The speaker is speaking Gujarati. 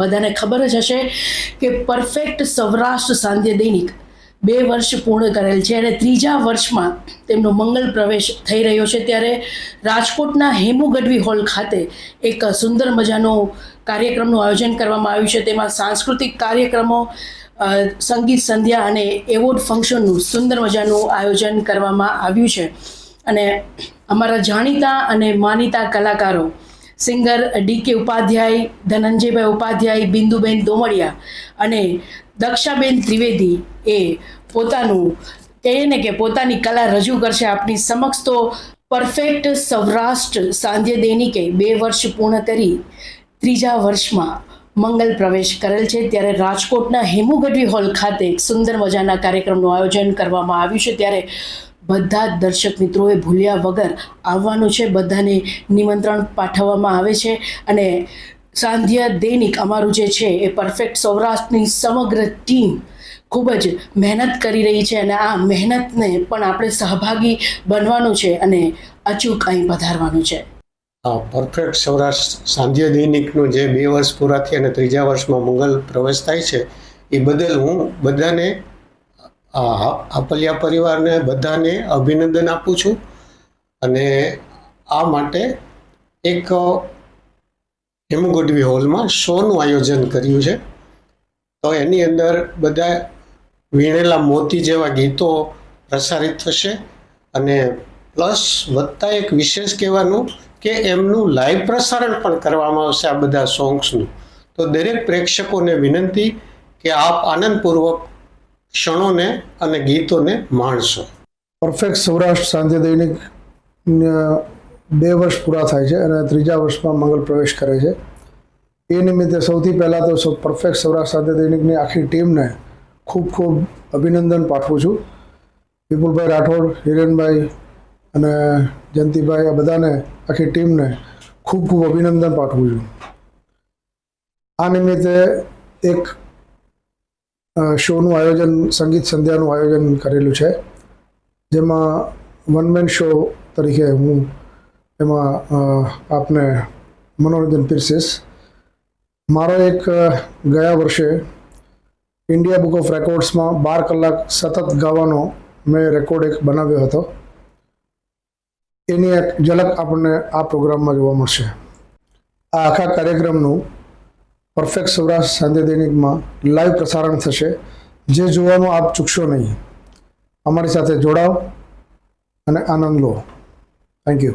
બધાને ખબર જ હશે કે પરફેક્ટ સૌરાષ્ટ્ર સાંધ્ય દૈનિક બે વર્ષ પૂર્ણ કરેલ છે અને ત્રીજા વર્ષમાં તેમનો મંગલ પ્રવેશ થઈ રહ્યો છે ત્યારે રાજકોટના હેમુ ગઢવી હોલ ખાતે એક સુંદર મજાનો કાર્યક્રમનું આયોજન કરવામાં આવ્યું છે. તેમાં સાંસ્કૃતિક કાર્યક્રમો સંગીત સંધ્યા અને એવોર્ડ ફંક્શનનું સુંદર મજાનું આયોજન કરવામાં આવ્યું છે. અને અમારા જાણીતા અને માનીતા કલાકારો સિંગર ડી કે ઉપાધ્યાય, ધનંજયભાઈ ઉપાધ્યાય, બિંદુબેન દોમડિયા અને દક્ષાબેન ત્રિવેદી એ પોતાનું કહીએ ને કે પોતાની કલા રજૂ કરશે આપની સમક્ષ તો પરફેક્ટ સૌરાષ્ટ્ર સાંધ્ય દૈનિકે બે વર્ષ પૂર્ણ કરી ત્રીજા વર્ષમાં મંગલ પ્રવેશ કરેલ છે. ત્યારે રાજકોટના હેમુ ગઢવી હોલ ખાતે એક સુંદર મજાના કાર્યક્રમનું આયોજન કરવામાં આવ્યું છે. ત્યારે બધા જ દર્શક મિત્રોએ ભૂલ્યા વગર આવવાનું છે. બધાને નિમંત્રણ પાઠવવામાં આવે છે અને સાંધ્ય દૈનિક અમારું જે છે એ પરફેક્ટ સૌરાષ્ટ્રની સમગ્ર ટીમ ખૂબ જ મહેનત કરી રહી છે અને આ મહેનતને પણ આપણે સહભાગી બનવાનું છે અને અચૂક અહીં પધારવાનું છે. પરફેક્ટ સૌરાષ્ટ્ર સાંધ્ય દૈનિકનું જે બે વર્ષ પૂરા થયા અને ત્રીજા વર્ષમાં મંગલ પ્રવેશ થાય છે, એ બદલ હું બધાને આપલિયા પરિવારને બધાને અભિનંદન આપું છું અને આ માટે એક હેમુ ગઢવી હોલમાં શોનું આયોજન કર્યું છે. તો એની અંદર બધા વીણેલા મોતી જેવા ગીતો પ્રસારિત થશે અને પ્લસ વધતા એક વિશેષ કહેવાનું કે એમનું લાઈવ પ્રસારણ પણ કરવામાં આવશે આ બધા સોંગ્સનું. તો દરેક પ્રેક્ષકોને વિનંતી કે આપ આનંદપૂર્વક ક્ષણોને અને ગીતોને માણશો. પરફેક્ટ સૌરાષ્ટ્ર સાંધ્ય દૈનિક બે વર્ષ પૂરા થાય છે અને ત્રીજા વર્ષમાં મંગલ પ્રવેશ કરે છે. એ નિમિત્તે સૌથી પહેલાં તો પરફેક્ટ સૌરાષ્ટ્ર સાંધ્ય દૈનિકની આખી ટીમને ખૂબ ખૂબ અભિનંદન પાઠવું છું. વિપુલભાઈ રાઠોડ, હિરેનભાઈ અને જયંતિભાઈ, આ બધાને આખી ટીમને ખૂબ ખૂબ અભિનંદન પાઠવું છું. આ નિમિત્તે એક શોનું આયોજન, સંગીત સંધ્યાનું આયોજન કરેલું છે. જેમાં વન મેન શો તરીકે હું એમાં આપને મનોરંજન પીરસીશ. મારો એક ગયા વર્ષે ઇન્ડિયા બુક ઓફ રેકોર્ડ્સમાં બાર કલાક સતત ગાવાનો મેં રેકોર્ડ એક બનાવ્યો હતો. એની એક ઝલક આપણને આ પ્રોગ્રામમાં જોવા મળશે. આ આખા કાર્યક્રમનું પરફેક્ટ સૌરાષ્ટ્ર સાંજે દૈનિકમાં લાઈવ પ્રસારણ થશે. જે જોવાનું આપ ચૂકશો નહીં. અમારી સાથે જોડાઓ અને આનંદ લો. Thank you